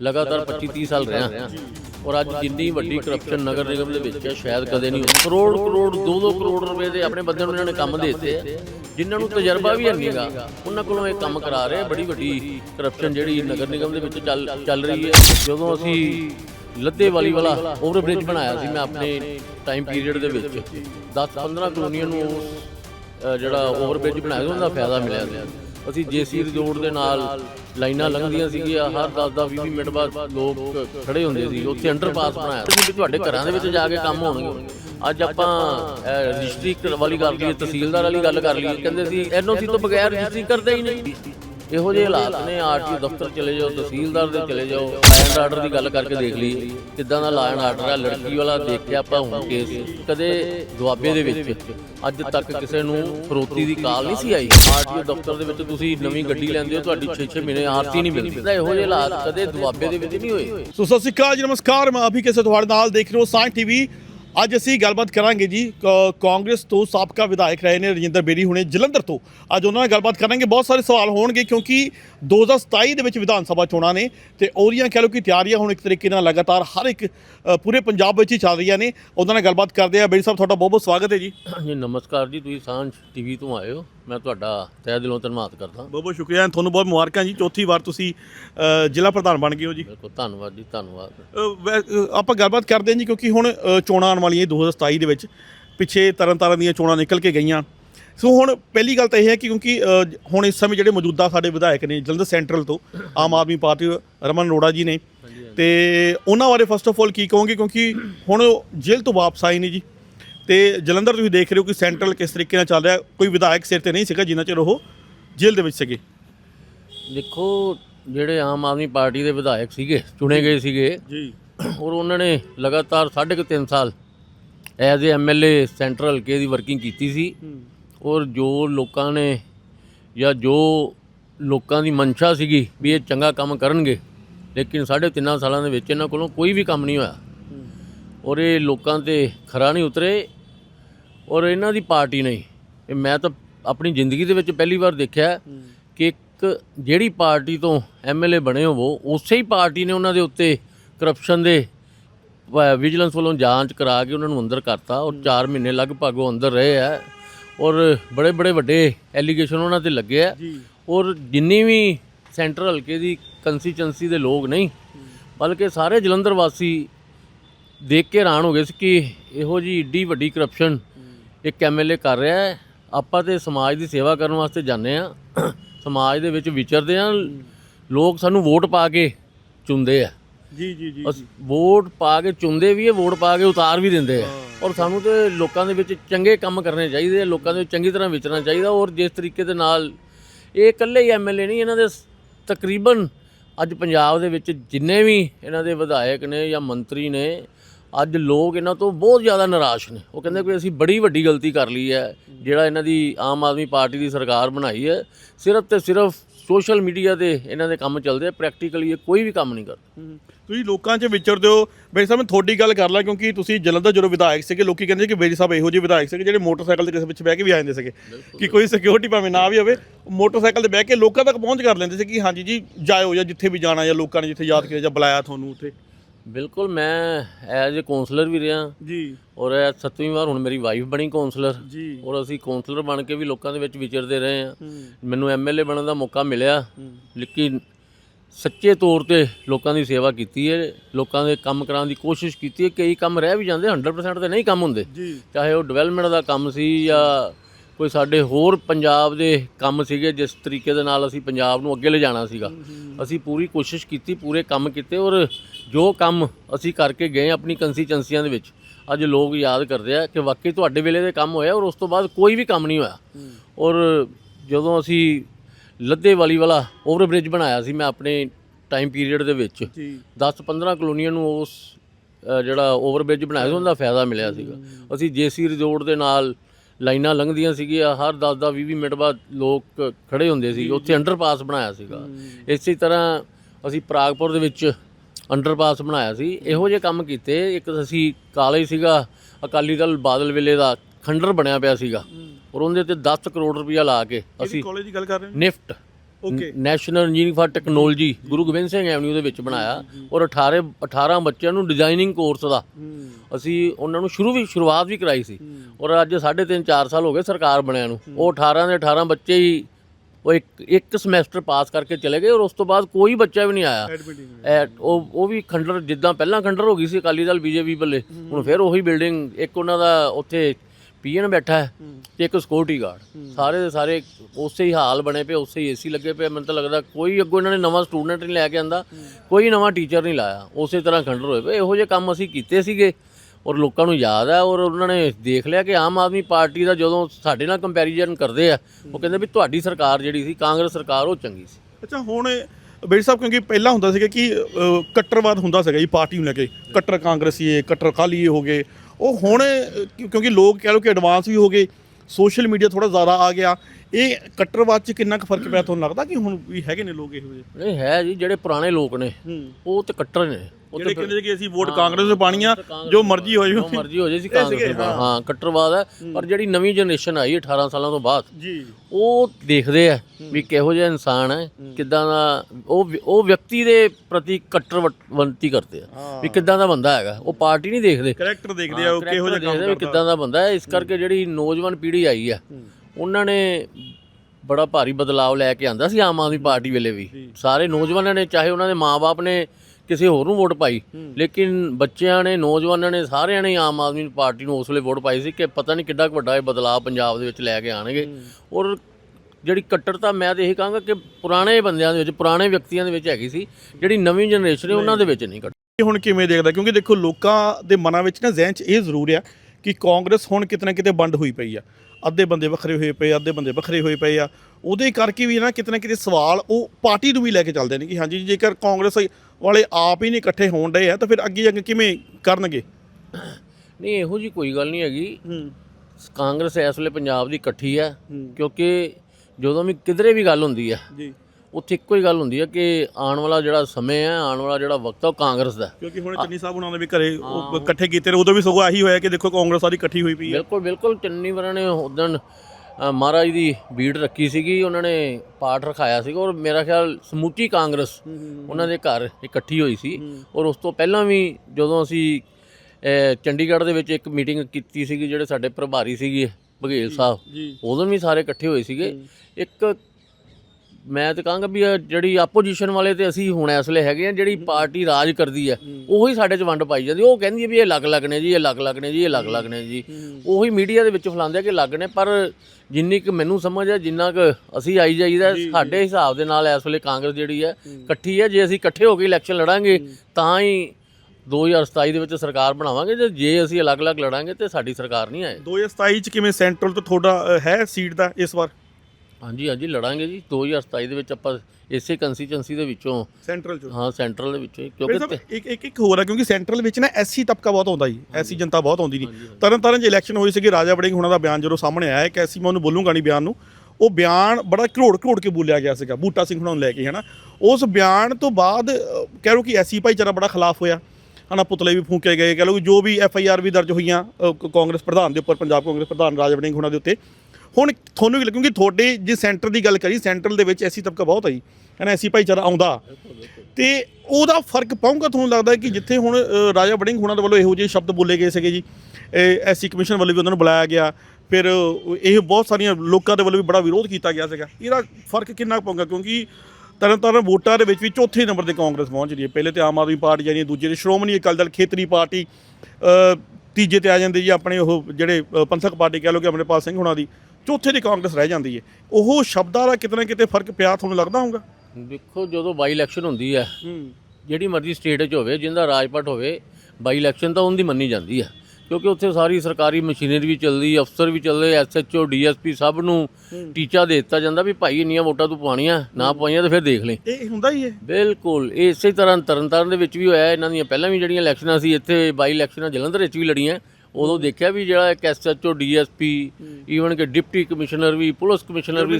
ਲਗਾਤਾਰ 25 30 ਸਾਲ ਰਿਹਾ। ਔਰ ਅੱਜ ਜਿੰਨੀ ਵੱਡੀ ਕਰਪਸ਼ਨ ਨਗਰ ਨਿਗਮ ਦੇ ਵਿੱਚ ਹੈ, ਸ਼ਾਇਦ ਕਦੇ ਨਹੀਂ ਹੋਈ। ਕਰੋੜ ਕਰੋੜ 2-2 ਕਰੋੜ ਰੁਪਏ ਦੇ ਆਪਣੇ ਬੰਦਿਆਂ ਨੂੰ ਇਹਨਾਂ ਨੇ ਕੰਮ ਦੇ ਦਿੱਤੇ ਆ, ਜਿਨ੍ਹਾਂ ਨੂੰ ਤਜਰਬਾ ਵੀ ਨਹੀਂਗਾ ਉਹਨਾਂ ਕੋਲੋਂ ਇਹ ਕੰਮ ਕਰਾ ਰਹੇ ਬੜੀ ਵੱਡੀ ਕਰਪਸ਼ਨ ਜਿਹੜੀ ਨਗਰ ਨਿਗਮ ਦੇ ਵਿੱਚ ਚੱਲ ਚੱਲ ਰਹੀ ਹੈ। ਜਦੋਂ ਅਸੀਂ ਲੱਦੇ ਵਾਲੀ ਵਾਲਾ ਓਵਰ ਬ੍ਰਿਜ ਬਣਾਇਆ ਸੀ ਮੈਂ ਆਪਣੇ ਟਾਈਮ ਪੀਰੀਅਡ ਦੇ ਵਿੱਚ 10-15 ਕਲੋਨੀਆਂ ਨੂੰ ਜਿਹੜਾ ਓਵਰ ਬ੍ਰਿਜ ਬਣਾਇਆ ਸੀ, ਉਹਦਾ ਫਾਇਦਾ ਮਿਲਿਆ ਸੀ। ਅਸੀਂ ਜੇਸੀ ਰਿਜ਼ੋਰਟ ਦੇ ਨਾਲ ਲਾਈਨਾਂ ਲੰਘਦੀਆਂ ਸੀਗੀਆਂ ਹਰ 10-10 20 ਮਿੰਟ ਬਾਅਦ ਲੋਕ ਖੜੇ ਹੁੰਦੇ ਸੀ ਉੱਥੇ ਅੰਡਰਪਾਸ ਬਣਾਇਆ। ਸੀ ਤੁਹਾਡੇ ਘਰਾਂ ਦੇ ਵਿੱਚ ਜਾ ਕੇ ਕੰਮ ਹੋਣਗੇ। ਅੱਜ ਆਪਾਂ ਰਜਿਸਟਰੀ ਵਾਲੀ ਗੱਲ ਕਰੀਏ ਤਹਿਸੀਲਦਾਰ ਵਾਲੀ ਗੱਲ ਕਰ ਲਈਏ। ਕਹਿੰਦੇ ਸੀ ਐਨਓਸੀ ਤੋਂ ਬਗੈਰ ਰਜਿਸਟਰੀ ਕਰਦੇ ਹੀ ਨਹੀਂ। ਇਹੋ ਜਿਹੇ ਹਾਲਾਤ ਨੇ ਆਰਟੀ ਦਫ਼ਤਰ ਚਲੇ ਜਾਓ, ਤਹਿਸੀਲਦਾਰ ਦੇ ਚਲੇ ਜਾਓ ਲਾਇਨ ਆਰਡਰ ਦੀ ਗੱਲ ਕਰਕੇ ਦੇਖ ਲਈ, ਕਿੱਦਾਂ ਦਾ ਲਾਇਨ ਆਰਡਰ ਹੈ ਲੜਕੀ ਵਾਲਾ ਦੇਖਿਆ ਆਪਾਂ ਹੁਣ ਕੇਸ ਕਦੇ ਦੁਆਬੇ ਦੇ ਵਿੱਚ, ਅੱਜ ਤੱਕ ਕਿਸੇ ਨੂੰ ਫਰੋਤੀ ਦੀ ਕਾਲ ਨਹੀਂ ਸੀ ਆਈ? ਆਰਟੀਓ ਦਫ਼ਤਰ ਦੇ ਵਿੱਚ ਤੁਸੀਂ ਨਵੀਂ ਗੱਡੀ ਲੈਂਦੇ ਹੋ, ਤੁਹਾਡੀ 6-6 ਮਹੀਨੇ ਆਰਤੀ ਨਹੀਂ ਮਿਲਦੀ। ਇਹੋ ਜਿਹੇ ਹਾਲਾਤ ਕਦੇ ਦੁਆਬੇ ਦੇ ਵਿੱਚ ਨਹੀਂ ਹੋਏ? ਸੋ ਸਤਿ ਸ਼੍ਰੀ ਅਕਾਲ ਜੀ, ਨਮਸਕਾਰ, ਮੈਂ ਅਭੀ ਕਿਸੇ ਤੁਹਾਡੇ ਨਾਲ ਦੇਖ ਰਹੇ ਹੋ, ਸਾਇੰਸ ਟੀਵੀ। ਅੱਜ ਅਸੀਂ ਗੱਲਬਾਤ ਕਰਾਂਗੇ ਜੀ ਕਾਂਗਰਸ ਤੋਂ ਸਾਬਕਾ ਵਿਧਾਇਕ ਰਹੇ ਨੇ ਰਜਿੰਦਰ ਬੇਰੀ ਹੁਣੇ ਜਲੰਧਰ ਤੋਂ। ਅੱਜ ਉਹਨਾਂ ਨਾਲ ਗੱਲਬਾਤ ਕਰਾਂਗੇ ਬਹੁਤ ਸਾਰੇ ਸਵਾਲ ਹੋਣਗੇ ਕਿਉਂਕਿ 2027 ਦੇ ਵਿੱਚ ਵਿਧਾਨ ਸਭਾ ਚੋਣਾਂ ਨੇ ਤੇ ਉਹਦੀਆਂ ਕਹਿ ਲਓ ਕਿ ਤਿਆਰੀਆਂ ਹੁਣ ਇੱਕ ਤਰੀਕੇ ਨਾਲ ਲਗਾਤਾਰ ਹਰ ਇੱਕ ਪੂਰੇ ਪੰਜਾਬ ਵਿੱਚ ਹੀ ਚੱਲ ਰਹੀਆਂ ਨੇ। ਉਹਨਾਂ ਨਾਲ ਗੱਲਬਾਤ ਕਰਦੇ ਆ ਬੇਰੀ ਸਾਹਿਬ ਤੁਹਾਡਾ ਬਹੁਤ ਬਹੁਤ ਸਵਾਗਤ ਹੈ ਜੀ। ਜੀ ਨਮਸਕਾਰ ਜੀ। ਤੁਸੀਂ ਸਾਂਝ ਟੀਵੀ ਤੋਂ ਆਏ ਹੋ। ਮੈਂ ਤੁਹਾਡਾ ਤਹਿ ਦਿਲੋਂ ਧੰਨਵਾਦ ਕਰਦਾ। ਬਹੁਤ ਬਹੁਤ ਸ਼ੁਕਰੀਆ। ਤੁਹਾਨੂੰ ਬਹੁਤ ਮੁਬਾਰਕਾਂ ਜੀ। ਚੌਥੀ ਵਾਰ ਤੁਸੀਂ ਜ਼ਿਲ੍ਹਾ ਪ੍ਰਧਾਨ ਬਣ ਗਏ ਹੋ ਜੀ। ਬਿਲਕੁਲ। ਧੰਨਵਾਦ ਜੀ ਧੰਨਵਾਦ। ਆਪਾਂ ਗੱਲਬਾਤ ਕਰਦੇ ਹਾਂ ਜੀ ਕਿਉਂਕਿ ਹੁਣ ਚੋਣਾਂ ਵਾਲੀਆਂ 2027 ਦੇ ਵਿੱਚ ਪਿੱਛੇ ਤਰਨਤਾਰਨ ਦੀਆਂ ਚੋਣਾਂ ਨਿਕਲ ਕੇ ਗਈਆਂ। ਸੋ ਹੁਣ ਪਹਿਲੀ ਗੱਲ ਤਾਂ ਇਹ ਹੈ ਕਿ ਕਿਉਂਕਿ ਅ, ਹੁਣ ਇਸ ਸਮੇਂ ਜਿਹੜੇ ਮੌਜੂਦਾ ਸਾਡੇ ਵਿਧਾਇਕ ਨੇ ਜਲੰਧਰ ਸੈਂਟਰਲ ਤੋਂ ਆਮ ਆਦਮੀ ਪਾਰਟੀ ਰਮਨ ਅਰੋੜਾ ਜੀ ਨੇ ਤੇ ਉਹਨਾਂ ਬਾਰੇ ਫਸਟ ਆਫ ਆਲ ਕੀ ਕਹੋਗੇ? ਕਿਉਂਕਿ ਹੁਣ ਉਹ ਜੇਲ੍ਹ ਤੋਂ ਵਾਪਸ ਆਏ ਨੇ ਜੀ। ਤੇ ਜਲੰਧਰ ਤੁਸੀਂ ਦੇਖ ਰਹੇ ਹੋ ਕਿ ਸੈਂਟਰਲ ਕਿਸ ਤਰੀਕੇ ਨਾਲ ਚੱਲ ਰਿਹਾ। ਕੋਈ ਵਿਧਾਇਕ ਸਿਰ ਤੇ ਨਹੀਂ ਸੀਗਾ ਜਿੰਨਾ ਚਿਰ ਉਹ ਜੇਲ੍ਹ ਦੇ ਵਿੱਚ ਸੀਗੇ। ਦੇਖੋ ਜਿਹੜੇ ਆਮ ਆਦਮੀ ਪਾਰਟੀ ਦੇ ਵਿਧਾਇਕ ਸੀਗੇ ਚੁਣੇ ਗਏ ਸੀਗੇ ਜੀ। ਔਰ ਉਹਨਾਂ ਨੇ ਲਗਾਤਾਰ ਸਾਢੇ ਕੁ ਤਿੰਨ ਸਾਲ ਐਜ਼ ਏ ਐਮਐਲਏ ਸੈਂਟਰਲ ਹਲਕੇ ਦੀ ਵਰਕਿੰਗ ਕੀਤੀ ਸੀ। ਔਰ ਜੋ ਲੋਕਾਂ ਨੇ ਜਾਂ ਜੋ ਲੋਕਾਂ ਦੀ ਮਨਸ਼ਾ ਸੀਗੀ ਵੀ ਇਹ ਚੰਗਾ ਕੰਮ ਕਰਨਗੇ, ਲੇਕਿਨ ਸਾਢੇ ਤਿੰਨਾਂ ਸਾਲਾਂ ਦੇ ਵਿੱਚ ਇਹਨਾਂ ਕੋਲੋਂ ਕੋਈ ਵੀ ਕੰਮ ਨਹੀਂ ਹੋਇਆ। ਔਰ ਇਹ ਲੋਕਾਂ ਤੇ ਖਰਾ ਨਹੀਂ ਉਤਰੇ ਔਰ ਇਹਨਾਂ ਦੀ ਪਾਰਟੀ ਨਹੀਂ। ਇਹ ਮੈਂ ਤਾਂ ਆਪਣੀ ਜ਼ਿੰਦਗੀ ਦੇ ਵਿੱਚ ਪਹਿਲੀ ਵਾਰ ਦੇਖਿਆ ਕਿ ਇੱਕ ਜਿਹੜੀ ਪਾਰਟੀ ਤੋਂ ਐਮਐਲਏ ਬਣੇ ਹੋਵੋ, ਉਸੇ ਹੀ ਪਾਰਟੀ ਨੇ ਉਹਨਾਂ ਦੇ ਉੱਤੇ ਕਰਪਸ਼ਨ ਦੇ ਵਿਜੀਲੈਂਸ ਵੱਲੋਂ ਜਾਂਚ ਕਰਾ ਕੇ ਉਹਨਾਂ ਨੂੰ ਅੰਦਰ ਕਰਤਾ। ਔਰ 4 ਮਹੀਨੇ ਲਗਭਗ ਉਹ ਅੰਦਰ ਰਹੇ ਆ। ਔਰ ਬੜੇ ਬੜੇ ਵੱਡੇ ਐਲੀਗੇਸ਼ਨ ਉਹਨਾਂ ਤੇ ਲੱਗੇ ਆ। ਜੀ। ਔਰ ਜਿੰਨੀ ਵੀ ਸੈਂਟਰ ਹਲਕੇ ਦੀ ਕੰਸਟੀਚੁਐਂਸੀ ਦੇ ਲੋਕ ਨਹੀਂ ਬਲਕਿ ਸਾਰੇ ਜਲੰਧਰ ਵਾਸੀ ਦੇਖ ਕੇ ਹੈਰਾਨ ਹੋ ਗਏ ਸੀ ਕਿ ਇਹੋ ਜੀ ਏਡੀ ਵੱਡੀ ਕਰਪਸ਼ਨ ਇੱਕ ਐਮਐਲਏ ਕਰ ਰਿਹਾ ਹੈ। ਆਪਾਂ ਤੇ ਸਮਾਜ ਦੀ ਸੇਵਾ ਕਰਨ ਵਾਸਤੇ ਜਾਂਦੇ ਆ। ਸਮਾਜ ਦੇ ਵਿੱਚ ਵਿਚਰਦੇ ਆ। ਲੋਕ ਸਾਨੂੰ ਵੋਟ ਪਾ ਕੇ ਚੁਣਦੇ ਆ। ਜੀ ਜੀ ਜੀ ਅਸ ਵੋਟ ਪਾ ਕੇ ਚੁਣਦੇ ਵੀ ਹੈ ਵੋਟ ਪਾ ਕੇ ਉਤਾਰ ਵੀ ਦਿੰਦੇ ਆ। ਔਰ ਸਾਨੂੰ ਤੇ ਲੋਕਾਂ ਦੇ ਵਿੱਚ ਚੰਗੇ ਕੰਮ ਕਰਨੇ ਚਾਹੀਦੇ ਆ ਲੋਕਾਂ ਦੇ ਚੰਗੀ ਤਰ੍ਹਾਂ ਵਿਚਰਨਾ ਚਾਹੀਦਾ। ਔਰ ਜਿਸ ਤਰੀਕੇ ਦੇ ਨਾਲ ਇਹ ਇਕੱਲੇ ਹੀ ਐਮਐਲਏ ਨਹੀਂ ਇਹਨਾਂ ਦੇ ਤਕਰੀਬਨ ਅੱਜ ਪੰਜਾਬ ਦੇ ਵਿੱਚ ਜਿੰਨੇ ਵੀ ਇਹਨਾਂ ਦੇ ਵਿਧਾਇਕ ਨੇ ਜਾਂ ਮੰਤਰੀ ਨੇ ਅੱਜ ਲੋਕ ਇਹਨਾਂ ਤੋਂ ਬਹੁਤ ਜ਼ਿਆਦਾ ਨਿਰਾਸ਼ ਨੇ। ਉਹ ਕਹਿੰਦੇ ਕਿ ਅਸੀਂ ਬੜੀ ਵੱਡੀ ਗਲਤੀ ਕਰ ਲਈ ਹੈ ਜਿਹੜਾ ਇਹਨਾਂ ਦੀ ਆਮ ਆਦਮੀ ਪਾਰਟੀ ਦੀ ਸਰਕਾਰ ਬਣਾਈ ਹੈ। ਸਿਰਫ ਤੇ ਸਿਰਫ ਸੋਸ਼ਲ ਮੀਡੀਆ ਤੇ ਇਹਨਾਂ ਦੇ ਕੰਮ ਚੱਲਦੇ ਆ ਪ੍ਰੈਕਟੀਕਲੀ ਇਹ ਕੋਈ ਵੀ ਕੰਮ ਨਹੀਂ ਕਰਦਾ। ਤੁਸੀਂ ਲੋਕਾਂ 'ਚ ਵਿਚਰਦੇ ਹੋ। ਬੇਰੀ ਸਾਹਿਬ ਮੈਂ ਤੁਹਾਡੀ ਗੱਲ ਕਰ ਲਾਂ ਕਿਉਂਕਿ ਤੁਸੀਂ ਜਲੰਧਰ ਜਦੋਂ ਵਿਧਾਇਕ ਸੀਗੇ ਲੋਕੀ ਕਹਿੰਦੇ ਕਿ ਬੇਰੀ ਸਾਹਿਬ ਇਹੋ ਜਿਹੇ ਵਿਧਾਇਕ ਸੀਗੇ ਜਿਹੜੇ ਮੋਟਰਸਾਈਕਲ ਤੇ ਕਿਸੇ ਵਿੱਚ ਬਹਿ ਕੇ ਵੀ ਆ ਜਾਂਦੇ ਸੀਗੇ। ਕਿ ਕੋਈ ਸਿਕਿਉਰਿਟੀ ਭਾਵੇਂ ਨਾ ਵੀ ਹੋਵੇ ਮੋਟਰਸਾਈਕਲ ਤੇ ਬਹਿ ਕੇ ਲੋਕਾਂ ਤੱਕ ਪਹੁੰਚ ਕਰ ਲੈਂਦੇ ਸੀ ਕਿ ਹਾਂਜੀ ਜੀ ਜਾਇਓ ਜਾਂ ਜਿੱਥੇ ਵੀ ਜਾਣਾ ਜਾਂ ਲੋਕਾਂ ਨੇ ਜਿੱਥੇ ਯਾਦ ਕਰਿਆ ਜਾਂ ਬੁਲਾਇਆ ਤੁਹਾਨੂੰ ਉੱਥੇ। ਬਿਲਕੁਲ ਮੈਂ ਐਜ਼ ਅ ਕਾਉਂਸਲਰ ਵੀ ਰਿਹਾ। ਜੀ। ਔਰ ਇਹ ਸੱਤਵੀਂ ਵਾਰ ਹੁਣ ਮੇਰੀ ਵਾਈਫ ਬਣੀ ਕਾਉਂਸਲਰ ਜੀ। ਔਰ ਅਸੀਂ ਕਾਉਂਸਲਰ ਬਣ ਕੇ ਵੀ ਲੋਕਾਂ ਦੇ ਵਿੱਚ ਵਿਚਰਦੇ ਰਹੇ ਹਾਂ। ਮੈਨੂੰ ਐਮਐਲਏ ਬਣਨ ਦਾ ਮੌਕਾ ਮਿਲਿਆ। ਲੇਕਿਨ ਸੱਚੇ ਤੌਰ ਤੇ ਲੋਕਾਂ ਦੀ ਸੇਵਾ ਕੀਤੀ ਹੈ ਲੋਕਾਂ ਦੇ ਕੰਮ ਕਰਾਉਣ ਦੀ ਕੋਸ਼ਿਸ਼ ਕੀਤੀ ਹੈ ਕਈ ਕੰਮ ਰਹਿ ਵੀ ਜਾਂਦੇ 100% ਤੇ ਨਹੀਂ ਕੰਮ ਹੁੰਦੇ। ਚਾਹੇ ਉਹ ਡਿਵੈਲਪਮੈਂਟ ਦਾ ਕੰਮ ਸੀ ਜਾਂ ਕੋਈ ਸਾਡੇ ਹੋਰ ਪੰਜਾਬ ਦੇ ਕੰਮ ਸੀਗੇ ਜਿਸ ਤਰੀਕੇ ਦੇ ਨਾਲ ਅਸੀਂ ਪੰਜਾਬ ਨੂੰ ਅੱਗੇ ਲਿਜਾਣਾ ਸੀਗਾ। ਅਸੀਂ ਪੂਰੀ ਕੋਸ਼ਿਸ਼ ਕੀਤੀ ਪੂਰੇ ਕੰਮ ਕੀਤੇ ਔਰ ਜੋ ਕੰਮ ਅਸੀਂ ਕਰਕੇ ਗਏ ਆਪਣੀ ਕੰਸਟੀਚੁਐਂਸੀਆਂ ਦੇ ਵਿੱਚ ਅੱਜ ਲੋਕ ਯਾਦ ਕਰਦੇ ਆ ਕਿ ਵਾਕਈ ਤੁਹਾਡੇ ਵੇਲੇ ਦੇ ਕੰਮ ਹੋਇਆ ਔਰ ਉਸ ਤੋਂ ਬਾਅਦ ਕੋਈ ਵੀ ਕੰਮ ਨਹੀਂ ਹੋਇਆ। ਔਰ ਜਦੋਂ ਅਸੀਂ ਲੱਦੇ ਵਾਲੀ ਵਾਲਾ ਓਵਰ ਬ੍ਰਿਜ ਬਣਾਇਆ ਸੀ ਮੈਂ ਆਪਣੇ ਟਾਈਮ ਪੀਰੀਅਡ ਦੇ ਵਿੱਚ। ਜੀ। 10-15 ਕਲੋਨੀਆਂ ਨੂੰ ਉਸ ਅ, ਜਿਹੜਾ ਓਵਰ ਬ੍ਰਿਜ ਬਣਾਇਆ ਸੀ ਉਹਦਾ ਫਾਇਦਾ ਮਿਲਿਆ ਸੀਗਾ। ਅਸੀਂ ਜੇਸੀ ਰਿਜ਼ੋਰਟ ਦੇ ਨਾਲ ਲਾਈਨਾਂ ਲੰਘਦੀਆਂ ਸੀਗੀਆਂ ਹਰ 10-10 20 ਮਿੰਟ ਬਾਅਦ ਲੋਕ ਖੜੇ ਹੁੰਦੇ ਸੀ ਉੱਥੇ ਅੰਡਰਪਾਸ ਬਣਾਇਆ ਸੀਗਾ। ਇਸੇ ਤਰ੍ਹਾਂ ਅਸੀਂ ਪ੍ਰਾਗਪੁਰ ਦੇ ਵਿੱਚ ਅੰਡਰਪਾਸ ਬਣਾਇਆ ਸੀ। ਇਹੋ ਜਿਹੇ ਕੰਮ ਕੀਤੇ। ਇੱਕ ਅਸੀਂ ਕਾਲੇ ਸੀਗਾ ਅਕਾਲੀ ਦਲ ਬਾਦਲ ਵੇਲੇ ਦਾ ਖੰਡਰ ਬਣਿਆ ਪਿਆ ਸੀਗਾ। ਔਰ ਉਹਦੇ ਤੇ 10 ਕਰੋੜ ਰੁਪਇਆ ਲਾ ਕੇ ਅਸੀਂ ਕਾਲਜ ਦੀ ਗੱਲ ਕਰ ਰਹੇ ਹਾਂ? NIFT okay national engineering for technology Guru Gobind Singh avenue ਦੇ ਵਿੱਚ ਬਣਾਇਆ ਔਰ 18 18 ਬੱਚਿਆਂ ਨੂੰ ਡਿਜ਼ਾਈਨਿੰਗ ਕੋਰਸ ਦਾ। ਅਸੀਂ ਉਹਨਾਂ ਨੂੰ ਸ਼ੁਰੂ ਵੀ ਸ਼ੁਰੂਆਤ ਵੀ ਕਰਾਈ ਸੀ। ਔਰ ਅੱਜ 3.5 4 ਸਾਲ ਹੋ ਗਏ ਸਰਕਾਰ ਬਣਿਆ ਨੂੰ। ਉਹ 18 ਦੇ 18 ਬੱਚੇ ਹੀ ਉਹ ਇੱਕ ਇੱਕ ਸਮੈਸਟਰ ਪਾਸ ਕਰਕੇ ਚਲੇ ਗਏ ਔਰ ਉਸ ਤੋਂ ਬਾਅਦ ਕੋਈ ਬੱਚਾ ਵੀ ਨਹੀਂ ਆਇਆ। ਉਹ ਉਹ ਵੀ ਖੰਡਰ ਜਿੱਦਾਂ ਪਹਿਲਾਂ ਖੰਡਰ ਹੋ ਗਈ ਸੀ ਅਕਾਲੀ ਦਲ ਬੀਜੇਪੀ ਬੱਲੇ ਹੁਣ ਫਿਰ ਉਹੀ ਬਿਲਡਿੰਗ ਇੱਕ ਉਹਨਾਂ ਦਾ ਉੱਥੇ ਪੀਐਨ ਬੈਠਾ ਹੈ ਤੇ ਇੱਕ ਸਿਕਿਉਰਿਟੀ ਗਾਰਡ ਸਾਰੇ ਦੇ ਸਾਰੇ ਉਸੇ ਹੀ ਹਾਲ ਬਣੇ ਪਏ ਉਸੇ ਹੀ ਏਸੀ ਲੱਗੇ ਪਏ। ਮੈਨੂੰ ਤਾਂ ਲੱਗਦਾ ਕੋਈ ਅੱਗੋਂ ਇਹਨਾਂ ਨੇ ਨਵਾਂ ਸਟੂਡੈਂਟ ਨਹੀਂ ਲੈ ਕੇ ਆਂਦਾ ਕੋਈ ਨਵਾਂ ਟੀਚਰ ਨਹੀਂ ਲਾਇਆ। ਉਸੇ ਤਰ੍ਹਾਂ ਖੰਡਰ ਹੋਏ ਪਏ। ਇਹੋ ਜਿਹੇ ਕੰਮ ਅਸੀਂ ਕੀਤੇ ਸੀਗੇ ਔਰ ਲੋਕਾਂ ਨੂੰ ਯਾਦ ਹੈ ਔਰ ਉਹਨਾਂ ਨੇ ਦੇਖ ਲਿਆ ਕਿ ਆਮ ਆਦਮੀ ਪਾਰਟੀ ਦਾ ਜਦੋਂ ਸਾਡੇ ਨਾਲ ਕੰਪੈਰੀਜ਼ਨ ਕਰਦੇ ਆ ਉਹ ਕਹਿੰਦੇ ਵੀ ਤੁਹਾਡੀ ਸਰਕਾਰ ਜਿਹੜੀ ਸੀ ਕਾਂਗਰਸ ਸਰਕਾਰ ਉਹ ਚੰਗੀ ਸੀ। ਅੱਛਾ ਹੁਣ ਬੇੜੀ ਸਾਹਿਬ ਕਿਉਂਕਿ ਪਹਿਲਾਂ ਹੁੰਦਾ ਸੀਗਾ ਕਿ ਕੱਟਰਵਾਦ ਹੁੰਦਾ ਸੀਗਾ ਜੀ ਪਾਰਟੀ ਨੂੰ ਲੈ ਕੇ। ਕੱਟਰ ਕਾਂਗਰਸੀਏ ਕੱਟਰ ਅਕਾਲੀਏ ਹੋ ਗਏ। ਉਹ ਹੁਣ ਕਿਉਂਕਿ ਲੋਕ ਕਹਿ ਲੋ ਕਿ ਐਡਵਾਂਸ ਵੀ ਹੋ ਗਏ ਸੋਸ਼ਲ ਮੀਡੀਆ ਥੋੜਾ ਜ਼ਿਆਦਾ ਆ ਗਿਆ ਇਹ ਕੱਟਰਵਾਦ 'ਚ ਕਿੰਨਾ ਕੁ ਫ਼ਰਕ ਪਿਆ ਤੁਹਾਨੂੰ ਲੱਗਦਾ ਕਿ ਹੁਣ ਵੀ ਹੈਗੇ ਨੇ ਲੋਕ ਇਹੋ ਜਿਹੇ? ਨਹੀਂ ਹੈ ਜੀ ਜਿਹੜੇ ਪੁਰਾਣੇ ਲੋਕ ਨੇ ਉਹ ਤੇ ਕੱਟਰ ਨੇ। ਜਿਹੜੇ ਕਹਿੰਦੇ ਕਿ ਅਸੀਂ ਵੋਟ ਕਾਂਗਰਸ ਨੂੰ ਪਾਣੀ ਆ ਜੋ ਮਰਜ਼ੀ ਹੋ ਜੋ ਜਾਵੇ ਮਰਜ਼ੀ ਹੋ ਜੇ ਸੀ ਕਾਂਗਰਸ ਪਾਉਣਾ। ਹਾਂ। ਕੱਟਰਵਾਦ ਹੈ ਪਰ ਜਿਹੜੀ ਨਵੀਂ ਜਨਰੇਸ਼ਨ ਆਈ 18 ਸਾਲਾਂ ਤੋਂ ਬਾਅਦ ਜੀ। ਉਹ ਦੇਖਦੇ ਆ ਵੀ ਕਿਹੋ ਜਿਹਾ ਇਨਸਾਨ ਹੈ ਕਿੱਦਾਂ ਦਾ ਉਹ ਉਹ ਵਿਅਕਤੀ ਦੇ ਪ੍ਰਤੀ ਕੱਟਰਵੰਤੀ ਕਰਦੇ ਆ ਵੀ ਕਿੱਦਾਂ ਦਾ ਬੰਦਾ ਹੈਗਾ। ਉਹ ਪਾਰਟੀ ਨਹੀਂ ਦੇਖਦੇ। ਕਰੈਕਟਰ ਦੇਖਦੇ ਆ ਉਹ ਕਿਹੋ ਜਿਹਾ ਕੰਮ ਕਰਦਾ ਕਿੱਦਾਂ ਦਾ ਬੰਦਾ ਹੈ। ਇਸ ਕਰਕੇ ਜਿਹੜੀ ਨੌਜਵਾਨ ਪੀੜ੍ਹੀ ਆਈ ਆ ਉਹਨਾਂ ਨੇ ਬੜਾ ਭਾਰੀ ਬਦਲਾਅ ਲੈ ਕੇ ਆਂਦਾ ਸੀ ਆਮ ਆਦਮੀ ਪਾਰਟੀ ਵੇਲੇ ਵੀ। ਸਾਰੇ ਨੌਜਵਾਨਾਂ ਨੇ ਚਾਹੇ ਉਹਨਾਂ ਦੇ ਮਾਪੇ ਨੇ ਕਿਸੇ ਹੋਰ ਨੂੰ ਵੋਟ ਪਾਈ। ਲੇਕਿਨ ਬੱਚਿਆਂ ਨੇ ਨੌਜਵਾਨਾਂ ਨੇ ਸਾਰਿਆਂ ਨੇ ਆਮ ਆਦਮੀ ਪਾਰਟੀ ਨੂੰ ਉਸ ਵੇਲੇ ਵੋਟ ਪਾਈ ਸੀ ਕਿ ਪਤਾ ਨਹੀਂ ਕਿੱਡਾ ਕੁ ਵੱਡਾ ਇਹ ਬਦਲਾਅ ਪੰਜਾਬ ਦੇ ਵਿੱਚ ਲੈ ਕੇ ਆਣਗੇ ਔਰ ਜਿਹੜੀ ਕੱਟੜਤਾ ਮੈਂ ਤਾਂ ਇਹ ਕਹਾਂਗਾ ਕਿ ਪੁਰਾਣੇ ਬੰਦਿਆਂ ਦੇ ਵਿੱਚ ਪੁਰਾਣੇ ਵਿਅਕਤੀਆਂ ਦੇ ਵਿੱਚ ਹੈਗੀ ਸੀ ਜਿਹੜੀ ਨਵੀਂ ਜਨਰੇਸ਼ਨ ਹੈ ਉਹਨਾਂ ਦੇ ਵਿੱਚ ਨਹੀਂ ਕੱਟ ਇਹ ਹੁਣ ਕਿਵੇਂ ਦੇਖਦਾ? ਕਿਉਂਕਿ ਦੇਖੋ ਲੋਕਾਂ ਦੇ ਮਨਾਂ ਵਿੱਚ ਨਾ ਜ਼ਿਹਨ 'ਚ ਇਹ ਜ਼ਰੂਰ ਆ ਕਿ ਕਾਂਗਰਸ ਹੁਣ ਕਿਤੇ ਨਾ ਕਿਤੇ ਵੰਡ ਹੋਈ ਪਈ ਆ। ਅੱਧੇ ਬੰਦੇ ਵੱਖਰੇ ਹੋਏ ਪਏ ਆ ਅੱਧੇ ਬੰਦੇ ਵੱਖਰੇ ਹੋਏ ਪਏ ਆ। ਉਹਦੇ ਕਰਕੇ ਵੀ ਨਾ ਕਿਤੇ ਨਾ ਕਿਤੇ ਸਵਾਲ ਉਹ ਪਾਰਟੀ ਨੂੰ ਵੀ ਲੈ ਕੇ ਚੱਲਦੇ ਨੇ ਕਿ ਹਾਂਜੀ ਜੇਕਰ ਕਾਂਗਰਸ ਵਾਲੇ ਆਪ ਹੀ ਨਹੀਂ ਇਕੱਠੇ ਹੋਣ ਡਏ ਆ ਤਾਂ ਫਿਰ ਅੱਗੇ ਜਾ ਕੇ ਕਿਵੇਂ ਕਰਨਗੇ? ਨਹੀਂ ਇਹੋ ਜੀ ਕੋਈ ਗੱਲ ਨਹੀਂ ਹੈਗੀ। ਕਾਂਗਰਸ ਇਸ ਵੇਲੇ ਪੰਜਾਬ ਦੀ ਇਕੱਠੀ ਹੈ ਹੂੰ। ਕਿਉਂਕਿ ਜਦੋਂ ਵੀ ਕਿਧਰੇ ਵੀ ਗੱਲ ਹੁੰਦੀ ਹੈ ਜੀ। ਉੱਥੇ ਇੱਕੋ ਹੀ ਗੱਲ ਹੁੰਦੀ ਹੈ ਕਿ ਆਉਣ ਵਾਲਾ ਜਿਹੜਾ ਸਮੇਂ ਹੈ ਆਉਣ ਵਾਲਾ ਜਿਹੜਾ ਵਕਤ ਹੈ ਉਹ ਕਾਂਗਰਸ ਦਾ ਹੈ। ਕਿਉਂਕਿ ਹੁਣ ਚੰਨੀ ਸਾਹਿਬ ਉਹਨਾਂ ਦੇ ਵੀ ਘਰੇ ਉਹ ਇਕੱਠੇ ਕੀਤੇ ਨੇ ਉਦੋਂ ਵੀ ਸਗੋਂ ਆਹੀ ਹੋਇਆ ਕਿ ਦੇਖੋ ਕਾਂਗਰਸ ਸਾਰੀ ਇਕੱਠੀ ਹੋਈ ਪਈ ਆ। ਬਿਲਕੁਲ ਬਿਲਕੁਲ। ਚੰਨੀ ਵਰਾਂ ਨੇ ਉਦੋਂ ਮਹਾਰਾਜ ਦੀ ਬੀੜ ਰੱਖੀ ਸੀਗੀ ਉਹਨਾਂ ਨੇ ਪਾਠ ਰਖਾਇਆ ਸੀਗਾ ਔਰ ਮੇਰਾ ਖਿਆਲ ਸਮੁੱਚੀ ਕਾਂਗਰਸ ਉਹਨਾਂ ਦੇ ਘਰ ਇਕੱਠੀ ਹੋਈ ਸੀ। ਔਰ ਉਸ ਤੋਂ ਪਹਿਲਾਂ ਵੀ ਜਦੋਂ ਅਸੀਂ ਚੰਡੀਗੜ੍ਹ ਦੇ ਵਿੱਚ ਇੱਕ ਮੀਟਿੰਗ ਕੀਤੀ ਸੀਗੀ ਜਿਹੜੇ ਸਾਡੇ ਪ੍ਰਭਾਰੀ ਸੀਗੇ ਬਘੇਲ ਸਾਹਿਬ ਉਦੋਂ ਵੀ ਸਾਰੇ ਇਕੱਠੇ ਹੋਏ ਸੀਗੇ। ਇੱਕ ਮੈਂ ਤਾਂ ਕਹਾਂਗਾ ਵੀ ਇਹ ਜਿਹੜੀ ਆਪੋਜੀਸ਼ਨ ਵਾਲੇ ਤੇ ਅਸੀਂ ਹੁਣ ਇਸ ਵੇਲੇ ਹੈਗੇ ਆ ਜਿਹੜੀ ਪਾਰਟੀ ਰਾਜ ਕਰਦੀ ਹੈ। ਉਹੀ ਸਾਡੇ 'ਚ ਵੰਡ ਪਾਈ ਜਾਂਦੀ ਉਹ ਕਹਿੰਦੀ ਹੈ ਵੀ ਇਹ ਅਲੱਗ ਅਲੱਗ ਨੇ ਜੀ ਇਹ ਅਲੱਗ ਅਲੱਗ ਨੇ ਜੀ ਇਹ ਅਲੱਗ ਅਲੱਗ ਨੇ ਜੀ। ਉਹੀ ਮੀਡੀਆ ਦੇ ਵਿੱਚ ਫਲਾਉਂਦੇ ਆ ਕਿ ਅਲੱਗ ਨੇ ਪਰ ਜਿੰਨੀ ਕਿ ਮੈਨੂੰ ਸਮਝ ਹੈ ਜਿੰਨਾ ਕਿ ਅਸੀਂ ਆਈ ਜਾਈਦਾ ਸਾਡੇ ਹਿਸਾਬ ਦੇ ਨਾਲ ਇਸ ਵੇਲੇ ਕਾਂਗਰਸ ਜਿਹੜੀ ਹੈ। ਇਕੱਠੀ ਹੈ ਜੇ ਅਸੀਂ ਇਕੱਠੇ ਹੋ ਕੇ ਇਲੈਕਸ਼ਨ ਲੜਾਂਗੇ ਤਾਂ ਹੀ 2027 ਦੇ ਵਿੱਚ ਸਰਕਾਰ ਬਣਾਵਾਂਗੇ। ਜੇ ਜੇ ਅਸੀਂ ਅਲੱਗ-ਅਲੱਗ ਲੜਾਂਗੇ ਤੇ ਸਾਡੀ ਸਰਕਾਰ ਨਹੀਂ ਆਏ। 2027 ਚ ਕਿਵੇਂ ਸੈਂਟਰਲ ਤੋਂ ਤੁਹਾਡਾ ਹੈ ਸੀਟ ਦਾ ਇਸ ਵਾਰ? ਹਾਂਜੀ ਹਾਂਜੀ ਲੜਾਂਗੇ ਜੀ। 2027 ਦੇ ਵਿੱਚ ਆਪਾਂ ਇਸੇ ਕੰਸਟੀਚੁਐਂਸੀ ਦੇ ਵਿੱਚੋਂ ਸੈਂਟਰਲ ਚ। ਹਾਂ ਸੈਂਟਰਲ ਦੇ ਵਿੱਚੋਂ ਹੀ, ਕਿਉਂਕਿ ਇੱਕ ਇੱਕ ਇੱਕ ਹੋਰ ਆ ਕਿਉਂਕਿ ਸੈਂਟਰਲ ਵਿੱਚ ਨਾ ਐਸਸੀ ਤਬਕਾ ਬਹੁਤ ਆਉਂਦਾ ਜੀ। ਐਸੀ ਜਨਤਾ ਬਹੁਤ ਆਉਂਦੀ ਨਹੀਂ ਤਰਨ ਤਾਰਨ ਚ ਇਲੈਕਸ਼ਨ ਹੋਈ ਸੀਗੀ ਰਾਜਾ ਵੜਿੰਗ ਹੁਣਾਂ ਦਾ ਬਿਆਨ ਜਦੋਂ ਸਾਹਮਣੇ ਆਇਆ ਕਿ ਐਸੀ ਮੈਂ ਉਹਨੂੰ ਬੋਲੂੰਗਾ ਨਹੀਂ ਬਿਆਨ ਨੂੰ। ਉਹ ਬਿਆਨ ਬੜਾ ਘਰੋੜ ਘਰੋੜ ਕੇ ਬੋਲਿਆ ਗਿਆ ਸੀਗਾ ਬੂਟਾ ਸਿੰਘ ਹੁਣਾਂ ਨੂੰ ਲੈ ਕੇ ਹਨਾ। ਉਸ ਬਿਆਨ ਤੋਂ ਬਾਅਦ ਕਹਿ ਲਓ ਕਿ ਐਸੀ ਭਾਈਚਾਰਾ ਬੜਾ ਖਿਲਾਫ ਹੋਇਆ। ਹਨਾ ਪੁਤਲੇ ਵੀ ਫੂਕੇ ਗਏ ਕਹਿ ਲਓ ਕਿ ਜੋ ਵੀ ਐਫ ਆਈ ਆਰ ਵੀ ਦਰਜ ਹੋਈਆਂ ਕ- ਕਾਂਗਰਸ ਪ੍ਰਧਾਨ ਦੇ ਉੱਪਰ ਪੰਜਾਬ ਕਾਂਗਰਸ ਪ੍ਰਧਾਨ ਰਾਜਾ ਵੜਿੰਗ ਹੁਣਾਂ ਦੇ ਉੱਤੇ। ਹੁਣ ਤੁਹਾਨੂੰ ਵੀ ਲੱਗ- ਕਿਉਂਕਿ ਤੁਹਾਡੇ ਜੇ ਸੈਂਟਰ ਦੀ ਗੱਲ ਕਰੀ ਸੈਂਟਰਲ ਦੇ ਵਿੱਚ ਐਸੀ ਤਬਕਾ ਬਹੁਤ ਹੈ ਜੀ। ਹਨਾ, ਐਸੀ ਭਾਈਚਾਰਾ ਆਉਂਦਾ। ਤੇ ਉਹਦਾ ਫ਼ਰਕ ਪਾਉਂਗਾ ਤੁਹਾਨੂੰ ਲੱਗਦਾ ਕਿ ਜਿੱਥੇ ਹੁਣ ਰਾਜਾ ਵੜਿੰਗ ਹੁਣਾਂ ਦੇ ਵੱਲੋਂ ਇਹੋ ਜਿਹੇ ਸ਼ਬਦ ਬੋਲੇ ਗਏ ਸੀਗੇ ਜੀ। ਐਸੀ ਕਮਿਸ਼ਨ ਵੱਲੋਂ ਵੀ ਉਹਨਾਂ ਨੂੰ ਬੁਲਾਇਆ ਗਿਆ। ਫਿਰ ਇਹ ਬਹੁਤ ਸਾਰੀਆਂ ਲੋਕਾਂ ਦੇ ਵੱਲੋਂ ਵੀ ਬੜਾ ਵਿਰੋਧ ਕੀਤਾ ਗਿਆ ਸੀਗਾ। ਇਹਦਾ ਫ਼ਰਕ ਕਿੰਨਾ ਕੁ ਪਾਉਂਗਾ ਕਿਉਂਕਿ ਤਰਨ ਤਾਰਨ ਵੋਟਾਂ ਦੇ ਵਿੱਚ ਵੀ ਚੌਥੇ ਨੰਬਰ ਤੇ ਕਾਂਗਰਸ ਪਹੁੰਚ ਰਹੀ ਹੈ। ਪਹਿਲੇ ਤੇ ਆਮ ਆਦਮੀ ਪਾਰਟੀ ਜਾਨੀ ਦੂਜੇ ਤੇ ਸ਼੍ਰੋਮਣੀ ਅਕਾਲੀ ਦਲ, ਖੇਤਰੀ ਪਾਰਟੀ ਤੀਜੇ ਤੇ ਆ ਜਾਂਦੇ ਜੀ ਆਪਣੇ ਉਹ ਜਿਹੜੇ ਪੰਥਕ ਪਾਰਟੀ ਕਹਿ ਲਓ ਕਿ ਅਮਰਪਾਲ ਸਿੰਘ ਹੁਣਾਂ ਦੀ। ਚੌਥੇ ਤੇ ਕਾਂਗਰਸ ਰਹਿ ਜਾਂਦੀ ਹੈ ਉਹ ਸ਼ਬਦਾਂ ਦਾ ਕਿਤੇ ਨਾ ਕਿਤੇ ਫ਼ਰਕ ਪਿਆ ਤੁਹਾਨੂੰ ਲੱਗਦਾ ਹੋਊਗਾ? ਦੇਖੋ ਜਦੋਂ ਬਾਈ ਇਲੈਕਸ਼ਨ ਹੁੰਦੀ ਹੈ। ਜਿਹੜੀ ਮਰਜ਼ੀ ਸਟੇਟ 'ਚ ਹੋਵੇ ਜਿੰਦਾ ਰਾਜਪਾਟ ਹੋਵੇ ਬਾਈ ਇਲੈਕਸ਼ਨ ਤਾਂ ਉਹਦੀ ਮੰਨੀ ਜਾਂਦੀ ਹੈ ਕਿਉਂਕਿ ਉੱਥੇ ਸਾਰੀ ਸਰਕਾਰੀ ਮਸ਼ੀਨਰੀ ਵੀ ਚੱਲਦੀ ਅਫਸਰ ਵੀ ਚੱਲਦੇ ਐਸਐਚਓ ਡੀਐਸਪੀ ਸਭ ਨੂੰ ਟੀਚਾ ਦੇ ਦਿੱਤਾ ਜਾਂਦਾ ਵੀ ਭਾਈ ਇੰਨੀਆਂ ਵੋਟਾਂ ਤੂੰ ਪਾਉਣੀਆਂ ਨਾ ਪਾਈਆਂ ਤਾਂ ਫਿਰ ਦੇਖ ਲੈ। ਇਹ ਹੁੰਦਾ ਹੀ ਹੈ ਬਿਲਕੁਲ ਇਸੇ ਤਰ੍ਹਾਂ ਤਰਨਤਾਰਨ ਦੇ ਵਿੱਚ ਵੀ ਹੋਇਆ ਇਹਨਾਂ ਦੀਆਂ ਪਹਿਲਾਂ ਵੀ ਜਿਹੜੀਆਂ ਇਲੈਕਸ਼ਨਾਂ ਸੀ ਇੱਥੇ ਬਾਈ ਇਲੈਕਸ਼ਨਾਂ ਜਲੰਧਰ ਵਿੱਚ ਵੀ ਲੜੀਆਂ। ਉਦੋਂ ਦੇਖਿਆ ਵੀ ਜਿਹੜਾ ਇੱਕ ਐਸਐਚਓ ਡੀਐਸਪੀ ਈਵਨ ਕਿ ਡਿਪਟੀ ਕਮਿਸ਼ਨਰ ਵੀ ਪੁਲਿਸ ਕਮਿਸ਼ਨਰ ਵੀ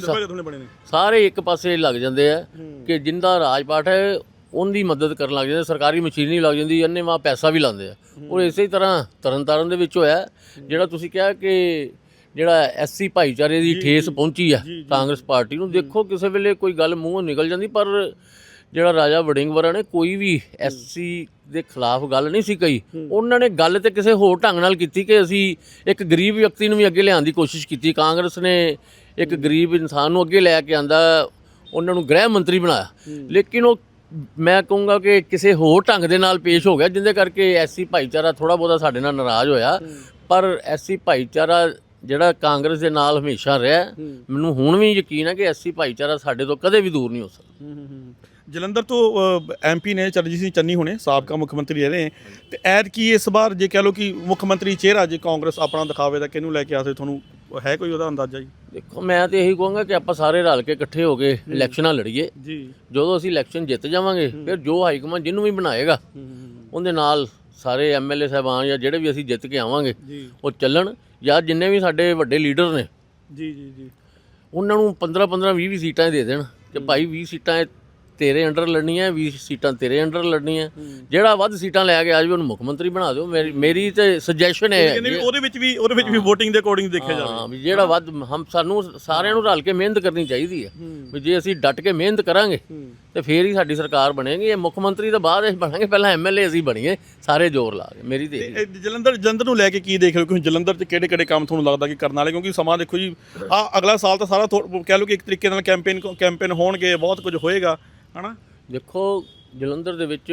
ਸਾਰੇ ਇੱਕ ਪਾਸੇ ਲੱਗ ਜਾਂਦੇ ਆ ਕਿ ਜਿੰਦਾ ਰਾਜਪਾਟ ਹੈ ਉਹਦੀ ਮਦਦ ਕਰਨ ਲੱਗ ਜਾਂਦੇ ਸਰਕਾਰੀ ਮਸ਼ੀਨਰੀ ਲੱਗ ਜਾਂਦੀ ਅੰਨੇ ਵਾ ਪੈਸਾ ਵੀ ਲਾਉਂਦੇ ਆ। ਔਰ ਇਸੇ ਤਰ੍ਹਾਂ ਤਰਨਤਾਰਨ ਦੇ ਵਿੱਚ ਹੋਇਆ ਜਿਹੜਾ ਤੁਸੀਂ ਕਿਹਾ ਕਿ ਜਿਹੜਾ ਐਸਸੀ ਭਾਈਚਾਰੇ ਦੀ ਠੇਸ ਪਹੁੰਚੀ ਆ। ਕਾਂਗਰਸ ਪਾਰਟੀ ਨੂੰ ਦੇਖੋ ਕਿਸੇ ਵੇਲੇ ਕੋਈ ਗੱਲ ਮੂੰਹੋਂ ਨਿਕਲ ਜਾਂਦੀ ਪਰ ਜਿਹੜਾ ਰਾਜਾ ਵੜਿੰਗਵਰਾ ਨੇ ਕੋਈ ਵੀ ਐਸਸੀ ਦੇ ਖਿਲਾਫ ਗੱਲ ਨਹੀਂ ਸੀ ਕਹੀ। ਉਹਨਾਂ ਨੇ ਗੱਲ ਤੇ ਕਿਸੇ ਹੋਰ ਢੰਗ ਨਾਲ ਕੀਤੀ ਕਿ ਅਸੀਂ ਇੱਕ ਗਰੀਬ ਵਿਅਕਤੀ ਨੂੰ ਵੀ ਅੱਗੇ ਲਿਆਉਣ ਦੀ ਕੋਸ਼ਿਸ਼ ਕੀਤੀ। ਕਾਂਗਰਸ ਨੇ ਇੱਕ ਗਰੀਬ ਇਨਸਾਨ ਨੂੰ ਅੱਗੇ ਲੈ ਕੇ ਆਂਦਾ ਉਹਨਾਂ ਨੂੰ ਗ੍ਰਹਿ ਮੰਤਰੀ ਬਣਾਇਆ। ਲੇਕਿਨ ਉਹ ਮੈਂ ਕਹੂੰਗਾ ਕਿ ਕਿਸੇ ਹੋਰ ਢੰਗ ਦੇ ਨਾਲ ਪੇਸ਼ ਹੋ ਗਿਆ ਜਿੰਦੇ ਕਰਕੇ ਐਸਸੀ ਭਾਈਚਾਰਾ ਥੋੜਾ ਬਹੁਤਾ ਸਾਡੇ ਨਾਲ ਨਾਰਾਜ਼ ਹੋਇਆ। ਪਰ ਐਸਸੀ ਭਾਈਚਾਰਾ ਜਿਹੜਾ ਕਾਂਗਰਸ ਦੇ ਨਾਲ ਹਮੇਸ਼ਾ ਰਿਹਾ ਮੈਨੂੰ ਹੁਣ ਵੀ ਯਕੀਨ ਹੈ ਕਿ ਐਸਸੀ ਭਾਈਚਾਰਾ ਸਾਡੇ ਤੋਂ ਕਦੇ ਵੀ ਦੂਰ ਨਹੀਂ ਹੋ ਸਕਦਾ। ਜਲੰਧਰ ਤੋਂ ਐਮਪੀ ਨੇ ਚਰਨਜੀਤ ਸਿੰਘ ਚੰਨੀ ਹੋਣੇ ਸਾਬਕਾ ਮੁੱਖ ਮੰਤਰੀ ਰਹੇ ਨੇ। ਤੇ ਐਡ ਕੀ ਇਸ ਵਾਰ ਜੇ ਕਹ ਲਓ ਕਿ ਮੁੱਖ ਮੰਤਰੀ ਚਿਹਰਾ ਜੇ ਕਾਂਗਰਸ ਆਪਣਾ ਦਿਖਾਵੇ ਤਾਂ ਕਿਹਨੂੰ ਲੈ ਕੇ ਆਸੇ ਤੁਹਾਨੂੰ ਹੈ ਕੋਈ ਉਹਦਾ ਅੰਦਾਜ਼ਾ ਜੀ? ਦੇਖੋ ਮੈਂ ਤੇ ਇਹੀ ਕਹੂੰਗਾ ਕਿ ਆਪਾਂ ਸਾਰੇ ਰਲ ਕੇ ਇਕੱਠੇ ਹੋ ਕੇ ਇਲੈਕਸ਼ਨਾਂ ਲੜੀਏ। ਜੀ। ਜਦੋਂ ਅਸੀਂ ਇਲੈਕਸ਼ਨ ਜਿੱਤ ਜਾਵਾਂਗੇ ਫਿਰ ਜੋ ਹਾਈਕਮਾਂਡ ਜਿਹਨੂੰ ਵੀ ਬਣਾਏਗਾ ਉਹਦੇ ਨਾਲ ਸਾਰੇ ਐਮਐਲਏ ਸਾਹਿਬਾਨ ਜਾਂ ਜਿਹੜੇ ਵੀ ਅਸੀਂ ਜਿੱਤ ਕੇ ਆਵਾਂਗੇ ਜੀ। ਉਹ ਚੱਲਣ ਜਾਂ ਜਿੰਨੇ ਵੀ ਸਾਡੇ ਵੱਡੇ ਲੀਡਰ ਨੇ ਜੀ ਜੀ ਜੀ। ਉਹਨਾਂ ਨੂੰ 15 15 20 20 ਸੀਟਾਂ ਦੇ ਦੇਣ ਕਿ ਭਾਈ 20 ਸੀਟਾਂ ਤੇਰੇ ਅੰਡਰ ਲੜਨੀਆਂ 20 ਸੀਟਾਂ ਤੇਰੇ ਅੰਡਰ ਲੜਨੀਆਂ। ਜਿਹੜਾ ਵੱਧ ਸੀਟਾਂ ਲੈ ਕੇ ਆ ਜਾਵੇ ਉਹਨੂੰ ਮੁੱਖ ਮੰਤਰੀ ਬਣਾ ਦਿਓ। ਮੇਰੀ ਮੇਰੀ ਤੇ ਸੁਜੈਸ਼ਨ ਹੈ ਕਹਿੰਦੇ ਉਹਦੇ ਵਿੱਚ ਵੀ ਉਹਦੇ ਵਿੱਚ ਵੀ VOTING ਦੇ ਅਕੋਰਡਿੰਗ ਦੇਖਿਆ ਜਾਵੇ। ਹਾਂ ਵੀ ਜਿਹੜਾ ਵੱਧ ਹਮ ਸਾਨੂੰ ਸਾਰਿਆਂ ਨੂੰ ਰਲ ਕੇ ਮਿਹਨਤ ਕਰਨੀ ਚਾਹੀਦੀ ਹੈ। ਵੀ ਜੇ ਅਸੀਂ ਡਟ ਕੇ ਮਿਹਨਤ ਕਰਾਂਗੇ ਤੇ ਫੇਰ ਹੀ ਸਾਡੀ ਸਰਕਾਰ ਬਣੇਗੀ ਇਹ ਮੁੱਖ ਮੰਤਰੀ ਤੋਂ ਬਾਅਦ ਅਸੀਂ ਬਣਾਂਗੇ ਪਹਿਲਾਂ ਐਮਐਲਏ ਅਸੀਂ ਬਣੀਏ ਸਾਰੇ ਜ਼ੋਰ ਲਾ ਕੇ ਮੇਰੀ ਤੇ ਇਹੀ ਇਹ ਜਲੰਧਰ ਜਲੰਧਰ ਨੂੰ ਲੈ ਕੇ ਕੀ ਦੇਖ ਰਹੇ ਹੋ ਕਿ ਜਲੰਧਰ 'ਚ ਕਿਹੜੇ ਕਿਹੜੇ ਕੰਮ ਤੁਹਾਨੂੰ ਲੱਗਦਾ ਕਿ ਕਰਨ ਵਾਲੇ? ਕਿਉਂਕਿ ਸਮਾਂ ਦੇਖੋ ਜੀ ਆ ਅਗਲਾ ਸਾਲ ਤਾਂ ਸਾਰਾ ਥੋ- ਕਹਿ ਲਓ ਕਿ ਇੱਕ ਤਰੀਕੇ ਨਾਲ ਕੈਂਪੇਨ ਕੈਂਪੇਨ ਹੋਣਗੇ ਬਹੁਤ ਕੁਝ ਹੋਏਗਾ ਹਨਾ? ਦੇਖੋ ਜਲੰਧਰ ਦੇ ਵਿੱਚ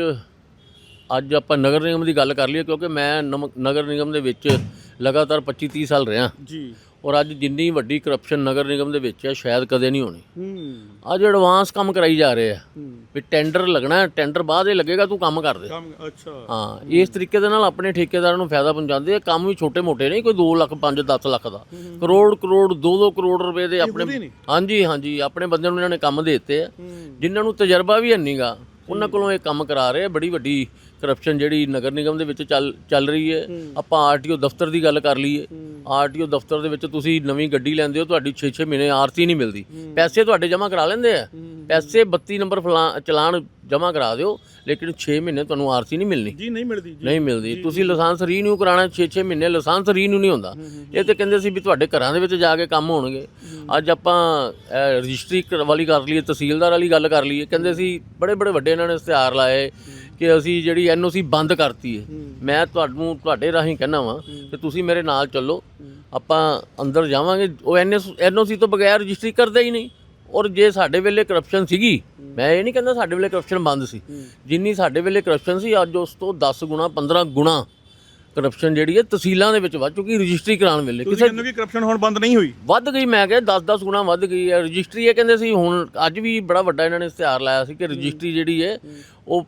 ਅੱਜ ਆਪਾਂ ਨਗਰ ਨਿਗਮ ਦੀ ਗੱਲ ਕਰ ਲਈਏ ਕਿਉਂਕਿ ਮੈਂ ਨਮ- ਨਗਰ ਨਿਗਮ ਦੇ ਵਿੱਚ ਲਗਾਤਾਰ 25 30 ਸਾਲ ਰਿਹਾ। ਜੀ। ਔਰ ਅੱਜ ਜਿੰਨੀ ਵੱਡੀ ਕਰਪਸ਼ਨ ਨਗਰ ਨਿਗਮ ਦੇ ਵਿੱਚ ਹੈ ਸ਼ਾਇਦ ਕਦੇ ਨਹੀਂ ਹੋਣੀ। ਹੂੰ। ਅੱਜ ਐਡਵਾਂਸ ਕੰਮ ਕਰਾਈ ਜਾ ਰਹੇ ਆ। ਹੂੰ। ਵੀ ਟੈਂਡਰ ਲੱਗਣਾ ਟੈਂਡਰ ਬਾਅਦ ਇਹ ਲੱਗੇਗਾ ਤੂੰ ਕੰਮ ਕਰ ਦੇ। ਕੰਮ ਅੱਛਾ। ਹਾਂ ਇਸ ਤਰੀਕੇ ਦੇ ਨਾਲ ਆਪਣੇ ਠੇਕੇਦਾਰਾਂ ਨੂੰ ਫਾਇਦਾ ਪਹੁੰਚਾਉਂਦੇ ਆ ਕੰਮ ਵੀ ਛੋਟੇ ਮੋਟੇ ਨਹੀਂ ਕੋਈ 2 ਲੱਖ 5 10 ਲੱਖ ਦਾ। ਕਰੋੜ ਕਰੋੜ 2-2 ਕਰੋੜ ਰੁਪਏ ਦੇ ਆਪਣੇ। ਹਾਂਜੀ ਹਾਂਜੀ ਆਪਣੇ ਬੰਦਿਆਂ ਨੂੰ ਇਹਨਾਂ ਨੇ ਕੰਮ ਦੇ ਦਿੱਤੇ ਆ। ਜਿਨ੍ਹਾਂ ਨੂੰ ਤਜਰਬਾ ਵੀ ਨਹੀਂਗਾ ਉਹਨਾਂ ਕੋਲੋਂ ਇਹ ਕੰਮ ਕਰਾ ਰਹੇ ਬੜੀ ਵੱਡੀ ਕਰਪਸ਼ਨ ਜਿਹੜੀ ਨਗਰ ਨਿਗਮ ਦੇ ਵਿੱਚ ਚੱਲ ਚੱਲ ਰਹੀ ਹੈ। ਆਪਾਂ ਆਰਟੀਓ ਦਫ਼ਤਰ ਦੀ ਗੱਲ ਕਰ ਲਈਏ। ਆਰਟੀਓ ਦਫ਼ਤਰ ਦੇ ਵਿੱਚ ਤੁਸੀਂ ਨਵੀਂ ਗੱਡੀ ਲੈਂਦੇ ਹੋ ਤੁਹਾਡੀ 6-6 ਮਹੀਨੇ ਆਰਸੀ ਨਹੀਂ ਮਿਲਦੀ। ਪੈਸੇ ਤੁਹਾਡੇ ਜਮ੍ਹਾਂ ਕਰਾ ਲੈਂਦੇ ਆ। ਪੈਸੇ 32 ਨੰਬਰ ਫਲਾ- ਚਲਾਨ ਜਮ੍ਹਾਂ ਕਰਾ ਦਿਓ ਲੇਕਿਨ 6 ਮਹੀਨੇ ਤੁਹਾਨੂੰ ਆਰਸੀ ਨਹੀਂ ਮਿਲਣੀ। ਜੀ ਨਹੀਂ ਮਿਲਦੀ ਜੀ। ਨਹੀਂ ਮਿਲਦੀ। ਤੁਸੀਂ ਲਾਇਸੈਂਸ ਰੀਨਿਊ ਕਰਾਣਾ 6-6 ਮਹੀਨੇ ਲਾਇਸੈਂਸ ਰੀਨਿਊ ਨਹੀਂ ਹੁੰਦਾ। ਇਹ ਤੇ ਕਹਿੰਦੇ ਸੀ ਵੀ ਤੁਹਾਡੇ ਘਰਾਂ ਦੇ ਵਿੱਚ ਜਾ ਕੇ ਕੰਮ ਹੋਣਗੇ। ਅੱਜ ਆਪਾਂ ਰਜਿਸਟਰੀ ਵਾਲੀ ਕਰ ਲਈਏ ਤਹਿਸੀਲਦਾਰ ਵਾਲੀ ਗੱਲ ਕਰ ਲਈਏ। ਕਹਿੰਦੇ ਸੀ ਬੜੇ ਬੜੇ ਵੱਡੇ ਇਹਨਾਂ ਨੇ ਇਸ਼ਤਿਹਾਰ ਲਾਏ। ਕਿ ਅਸੀਂ ਜਿਹੜੀ ਐਨਓਸੀ ਬੰਦ ਕਰਤੀ ਹੈ। ਮੈਂ ਤੁਹਾਨੂੰ ਤੁਹਾਡੇ ਰਾਹੀਂ ਕਹਿਣਾ ਵਾਂ ਕਿ ਤੁਸੀਂ ਮੇਰੇ ਨਾਲ ਚੱਲੋ। ਆਪਾਂ ਅੰਦਰ ਜਾਵਾਂਗੇ। ਉਹ ਐਨਓਸੀ ਤੋਂ ਬਗੈਰ ਰਜਿਸਟਰੀ ਕਰਦੇ ਹੀ ਨਹੀਂ। ਔਰ ਜੇ ਸਾਡੇ ਵੇਲੇ ਕਰਪਸ਼ਨ ਸੀਗੀ ਮੈਂ ਇਹ ਨਹੀਂ ਕਹਿੰਦਾ ਸਾਡੇ ਵੇਲੇ ਕਰਪਸ਼ਨ ਬੰਦ ਸੀ। ਜਿੰਨੀ ਸਾਡੇ ਵੇਲੇ ਕਰਪਸ਼ਨ ਸੀ ਅੱਜ ਉਸ ਤੋਂ 10 ਗੁਣਾ 15 ਗੁਣਾ ਕਰਪਸ਼ਨ ਜਿਹੜੀ ਹੈ ਤਹਿਸੀਲਾਂ ਦੇ ਵਿੱਚ ਵੱਧ ਚੁੱਕੀ ਰਜਿਸਟਰੀ ਕਰਾਉਣ ਵੇਲੇ। ਤੁਸੀਂ ਕਿਸੇ ਕਹਿੰਦੇ ਹੋ ਕਿ ਕਰਪਸ਼ਨ ਹੁਣ ਬੰਦ ਨਹੀਂ ਹੋਈ? ਵੱਧ ਗਈ ਮੈਂ ਕਿਹਾ 10-10 ਗੁਣਾ ਵੱਧ ਗਈ ਹੈ। ਰਜਿਸਟਰੀ ਇਹ ਕਹਿੰਦੇ ਸੀ ਹੁਣ ਅੱਜ ਵੀ ਬੜਾ ਵੱਡਾ ਇਹਨਾਂ ਨੇ ਇਸ਼ਤਿਹਾਰ ਲਾਇਆ ਸੀ ਕਿ ਰਜਿਸਟਰੀ ਜਿਹੜੀ ਹੈ। ਉਹ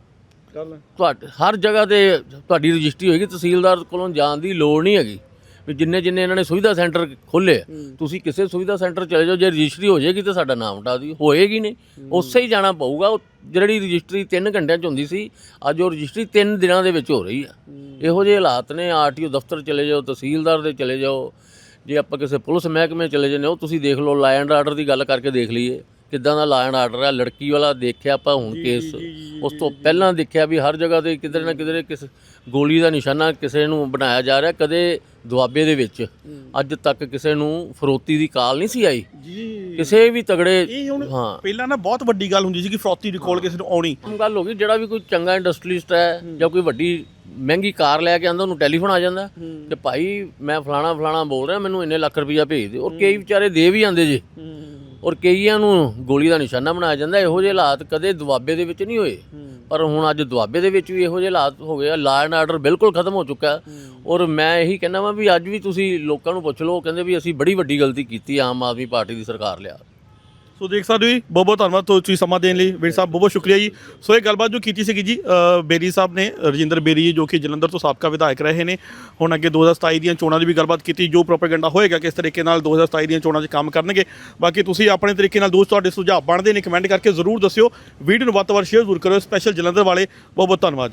ਗੱਲ ਤੁਹਾਡੇ ਹਰ ਜਗ੍ਹਾ ਤੇ ਤੁਹਾਡੀ ਰਜਿਸਟਰੀ ਹੋਏਗੀ ਤਹਿਸੀਲਦਾਰ ਕੋਲੋਂ ਜਾਣ ਦੀ ਲੋੜ ਨਹੀਂ ਹੈਗੀ। ਵੀ ਜਿੰਨੇ ਜਿੰਨੇ ਇਹਨਾਂ ਨੇ ਸੁਵਿਧਾ ਸੈਂਟਰ ਖੋਲੇ ਤੁਸੀਂ ਕਿਸੇ ਸੁਵਿਧਾ ਸੈਂਟਰ ਚਲੇ ਜਾਓ ਜੇ ਰਜਿਸਟਰੀ ਹੋ ਜਾਏਗੀ ਤੇ ਸਾਡਾ ਨਾਮ ਹਟਾ ਦਿਓ। ਹੋਏਗੀ ਨਹੀਂ। ਉਸੇ ਹੀ ਜਾਣਾ ਪਊਗਾ। ਉਹ ਜਿਹੜੀ ਰਜਿਸਟਰੀ 3 ਘੰਟਿਆਂ ਚ ਹੁੰਦੀ ਸੀ ਅੱਜ ਉਹ ਰਜਿਸਟਰੀ 3 ਦਿਨਾਂ ਦੇ ਵਿੱਚ ਹੋ ਰਹੀ ਆ। ਇਹੋ ਜਿਹੇ ਹਾਲਾਤ ਨੇ ਆਰਟੀਓ ਦਫ਼ਤਰ ਚਲੇ ਜਾਓ ਤਹਿਸੀਲਦਾਰ ਦੇ ਚਲੇ ਜਾਓ। ਜੇ ਆਪਾਂ ਕਿਸੇ ਪੁਲਿਸ ਮਹਿਕਮੇ ਚਲੇ ਜਾਂਦੇ ਹੋ ਤੁਸੀਂ ਦੇਖ ਲਓ ਐਂਡ ਆਰਡਰ ਦੀ ਗੱਲ ਕਰਕੇ ਦੇਖ ਲਈਏ। ਕਿੱਦਾਂ ਦਾ ਐਂਡ ਆਰਡਰ ਹੈ ਲੜਕੀ ਵਾਲਾ ਦੇਖਿਆ ਆਪਾਂ ਹੁਣ ਕੇਸ ਉਸ ਤੋਂ ਪਹਿਲਾਂ ਦੇਖਿਆ ਵੀ ਹਰ ਜਗ੍ਹਾ ਤੇ ਕਿਧਰੇ ਨਾ ਕਿਧਰੇ ਕਿਸ ਗੋਲੀ ਦਾ ਨਿਸ਼ਾਨਾ ਕਿਸੇ ਨੂੰ ਬਣਾਇਆ ਜਾ ਰਿਹਾ ਕਦੇ ਦੁਆਬੇ ਦੇ ਵਿੱਚ। ਅੱਜ ਤੱਕ ਕਿਸੇ ਨੂੰ ਫਰੋਤੀ ਦੀ ਕਾਲ ਨਹੀਂ ਸੀ ਆਈ। ਕਿਸੇ ਵੀ ਤਗੜੇ ਹੁਣ ਹਾਂ। ਪਹਿਲਾਂ ਨਾ ਬਹੁਤ ਵੱਡੀ ਗੱਲ ਹੁੰਦੀ ਸੀ ਕਿ ਫਰੋਤੀ ਰਿਕਾਲ ਕਿਸੇ ਨੂੰ ਆਉਣੀ। ਆਮ ਗੱਲ ਹੋ ਗਈ ਜਿਹੜਾ ਵੀ ਕੋਈ ਚੰਗਾ ਇੰਡਸਟਰੀਲਿਸਟ ਹੈ ਜਾਂ ਕੋਈ ਵੱਡੀ ਮਹਿੰਗੀ ਕਾਰ ਲੈ ਕੇ ਆਂਦਾ ਉਹਨੂੰ ਟੈਲੀਫੋਨ ਆ ਜਾਂਦਾ। ਕਿ ਭਾਈ ਮੈਂ ਫਲਾਣਾ ਫਲਾਣਾ ਬੋਲ ਰਿਹਾ ਮੈਨੂੰ ਇੰਨੇ ਲੱਖ ਰੁਪਈਆ ਭੇਜ ਦਿਓ। ਔਰ ਕਈ ਵਿਚਾਰੇ ਦੇ ਵੀ ਆਂਦੇ ਜੇ। ਔਰ ਕਈਆਂ ਨੂੰ ਗੋਲੀ ਦਾ ਨਿਸ਼ਾਨਾ ਬਣਾਇਆ ਜਾਂਦਾ ਇਹੋ ਜਿਹੇ ਹਾਲਾਤ ਕਦੇ ਦੁਆਬੇ ਦੇ ਵਿੱਚ ਨਹੀਂ ਹੋਏ। ਪਰ ਹੁਣ ਅੱਜ ਦੁਆਬੇ ਦੇ ਵਿੱਚ ਵੀ ਇਹੋ ਜਿਹੇ ਹਾਲਾਤ ਹੋ ਗਏ ਆ ਲਾਅ ਐਂਡ ਆਰਡਰ ਬਿਲਕੁਲ ਖਤਮ ਹੋ ਚੁੱਕਾ। ਔਰ ਮੈਂ ਇਹੀ ਕਹਿੰਦਾ ਵਾਂ ਵੀ ਅੱਜ ਵੀ ਤੁਸੀਂ ਲੋਕਾਂ ਨੂੰ ਪੁੱਛ ਲਓ ਕਹਿੰਦੇ ਵੀ ਅਸੀਂ ਬੜੀ ਵੱਡੀ ਗਲਤੀ ਕੀਤੀ ਆਮ ਆਦਮੀ ਪਾਰਟੀ ਦੀ ਸਰਕਾਰ ਲਿਆ। ਸੋ ਦੇਖ ਸਕਦੇ ਹੋ ਜੀ ਬਹੁਤ ਬਹੁਤ ਧੰਨਵਾਦ ਤੁਸੀਂ ਸਮਾਂ ਦੇਣ ਲਈ। ਵੀਰ ਸਾਹਿਬ ਬਹੁਤ ਬਹੁਤ ਸ਼ੁਕਰੀਆ ਜੀ। ਸੋ ਇਹ ਗੱਲਬਾਤ ਜੋ ਕੀਤੀ ਸੀਗੀ ਜੀ ਅ, ਬੇਰੀ ਸਾਹਿਬ ਨੇ ਰਜਿੰਦਰ ਬੇਰੀ ਜੀ ਜੋ ਕਿ ਜਲੰਧਰ ਤੋਂ ਸਾਬਕਾ ਵਿਧਾਇਕ ਰਹੇ ਨੇ ਹੁਣ ਅੱਗੇ 2027 ਦੀਆਂ ਚੋਣਾਂ ਦੀ ਵੀ ਗੱਲਬਾਤ ਕੀਤੀ ਜੋ ਪ੍ਰੋਪਾਗੈਂਡਾ ਹੋਏਗਾ ਕਿਸ ਤਰੀਕੇ ਨਾਲ 2027 ਦੀਆਂ ਚੋਣਾਂ 'ਚ ਕੰਮ ਕਰਨਗੇ। ਬਾਕੀ ਤੁਸੀਂ ਆਪਣੇ ਤਰੀਕੇ ਨਾਲ ਦੋਸਤ ਤੁਹਾਡੇ ਸੁਝਾਅ ਬਣਦੇ ਨੇ ਕਮੈਂਟ ਕਰਕੇ ਜ਼ਰੂਰ ਦੱਸਿਓ। ਵੀਡੀਓ ਨੂੰ ਵੱਧ ਤੋਂ ਵੱਧ ਸ਼ੇਅਰ ਜ਼ਰੂਰ ਕਰਿਓ ਸਪੈਸ਼ਲ ਜਲੰਧਰ ਵਾਲੇ ਬਹੁਤ ਬਹੁਤ ਧੰਨਵਾਦ